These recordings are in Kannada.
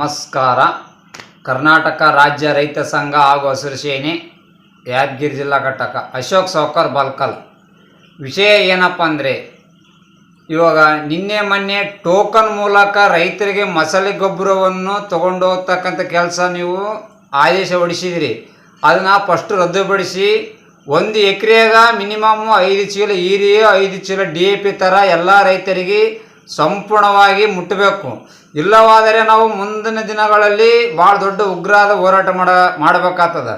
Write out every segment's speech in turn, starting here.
ನಮಸ್ಕಾರ. ಕರ್ನಾಟಕ ರಾಜ್ಯ ರೈತ ಸಂಘ ಹಾಗೂ ಹಸಿರು ಸೇನೆ ಯಾದಗಿರಿ ಜಿಲ್ಲಾ ಘಟಕ, ಅಶೋಕ್ ಸೌಕರ್ ಬಲ್ಕಲ್. ವಿಷಯ ಏನಪ್ಪ ಅಂದರೆ, ಇವಾಗ ನಿನ್ನೆ ಮೊನ್ನೆ ಟೋಕನ್ ಮೂಲಕ ರೈತರಿಗೆ ಮಸಾಲೆ ಗೊಬ್ಬರವನ್ನು ತಗೊಂಡು ಹೋಗ್ತಕ್ಕಂಥ ಕೆಲಸ ನೀವು ಆದೇಶ ಹೊಡಿಸಿದಿರಿ ಅದನ್ನು ಫಸ್ಟ್ ರದ್ದುಪಡಿಸಿ ಒಂದು ಎಕರೆಗ ಮಿನಿಮಮ್ ಐದು ಚೀಲ ಯೂರಿಯಾ, ಐದು ಚೀಲ ಡಿ ಎ ಪಿ ಥರ ಎಲ್ಲ ರೈತರಿಗೆ ಸಂಪೂರ್ಣವಾಗಿ ಮುಟ್ಟಬೇಕು. ಇಲ್ಲವಾದರೆ ನಾವು ಮುಂದಿನ ದಿನಗಳಲ್ಲಿ ಭಾಳ ದೊಡ್ಡ ಉಗ್ರಾದ ಹೋರಾಟ ಮಾಡ, ಮಾಡಬೇಕಾಗ್ತದ.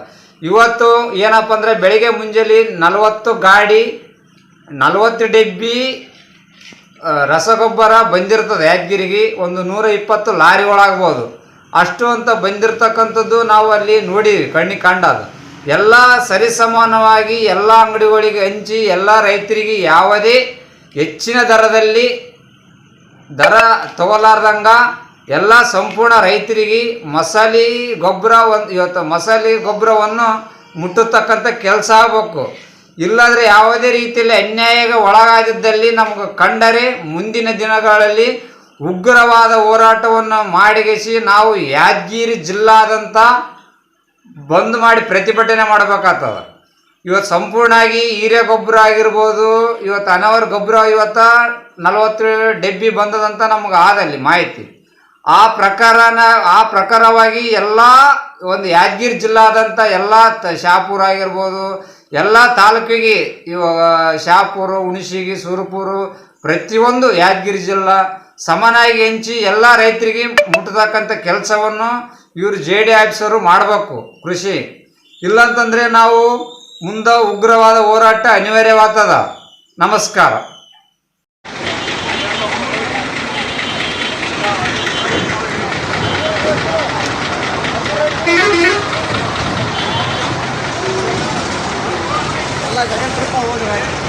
ಇವತ್ತು ಏನಪ್ಪ ಅಂದರೆ ಬೆಳಿಗ್ಗೆ ಮುಂಜಾನೆ ನಲವತ್ತು ಗಾಡಿ, ನಲವತ್ತು ಡಿಬ್ಬಿ ರಸಗೊಬ್ಬರ ಬಂದಿರ್ತದೆ. ಯಾದಗಿರಿಗೆ ಒಂದು ನೂರ ಇಪ್ಪತ್ತು ಲಾರಿ ಒಳಗ್ಬೋದು. ಅಷ್ಟು ಅಂತ ಬಂದಿರತಕ್ಕಂಥದ್ದು ನಾವು ಅಲ್ಲಿ ನೋಡಿವಿ ಕಣ್ಣಿಗೆ ಕಂಡದು. ಎಲ್ಲ ಸರಿಸಮಾನವಾಗಿ ಎಲ್ಲ ಅಂಗಡಿಗಳಿಗೆ ಹಂಚಿ ಎಲ್ಲ ರೈತರಿಗೆ ಯಾವುದೇ ಹೆಚ್ಚಿನ ದರದಲ್ಲಿ ದರ ತಗೋಲಾರ್ದಂಗ ಎಲ್ಲ ಸಂಪೂರ್ಣ ರೈತರಿಗೆ ಮಸಾಲೆ ಗೊಬ್ಬರ ಒಂದು ಇವತ್ತು ಮಸಾಲೆ ಗೊಬ್ಬರವನ್ನು ಮುಟ್ಟತಕ್ಕಂಥ ಕೆಲಸ ಆಗಬೇಕು. ಇಲ್ಲಾಂದರೆ ಯಾವುದೇ ರೀತಿಯಲ್ಲಿ ಅನ್ಯಾಯಗೆ ಒಳಗಾಗಿದ್ದಲ್ಲಿ ನಮಗೆ ಕಂಡರೆ ಮುಂದಿನ ದಿನಗಳಲ್ಲಿ ಉಗ್ರವಾದ ಹೋರಾಟವನ್ನು ಮಾಡಿಗೆಸಿ ನಾವು ಯಾದಗಿರಿ ಜಿಲ್ಲಾದಂಥ ಬಂದ್ ಮಾಡಿ ಪ್ರತಿಭಟನೆ ಮಾಡಬೇಕಾಗ್ತದ. ಇವತ್ತು ಸಂಪೂರ್ಣವಾಗಿ ಹೀರೆ ಗೊಬ್ಬರ ಆಗಿರ್ಬೋದು ಇವತ್ತು ಅನವರ್ ಗೊಬ್ಬರ ಇವತ್ತು ನಲವತ್ತು ಡೆಬ್ಬಿ ಬಂದದಂತ ನಮ್ಗೆ ಆದಲ್ಲಿ ಮಾಹಿತಿ. ಆ ಪ್ರಕಾರನ, ಆ ಪ್ರಕಾರವಾಗಿ ಎಲ್ಲ ಒಂದು ಯಾದಗಿರಿ ಜಿಲ್ಲಾದಂಥ ಎಲ್ಲ ತ, ಶಾಪುರ ಆಗಿರ್ಬೋದು, ಎಲ್ಲ ತಾಲೂಕಿಗೆ ಇವಾಗ ಶಾಪುರು, ಹುಣಸಿಗಿ, ಸುರಪುರು, ಪ್ರತಿಯೊಂದು ಯಾದಗಿರಿ ಜಿಲ್ಲಾ ಸಮನಾಗಿ ಹೆಂಚಿ ಎಲ್ಲ ರೈತರಿಗೆ ಮುಟ್ಟತಕ್ಕಂಥ ಕೆಲಸವನ್ನು ಇವರು ಜೆ ಡಿ ಆಫೀಸರು ಮಾಡಬೇಕು ಕೃಷಿ. ಇಲ್ಲಂತಂದರೆ ನಾವು ಮುಂದೆ ಉಗ್ರವಾದ ಹೋರಾಟ ಅನಿವಾರ್ಯವಾಗ್ತದ. ನಮಸ್ಕಾರ. ಎಲ್ಲ ಟ್ರಿಪ್ ಹೋಗಿ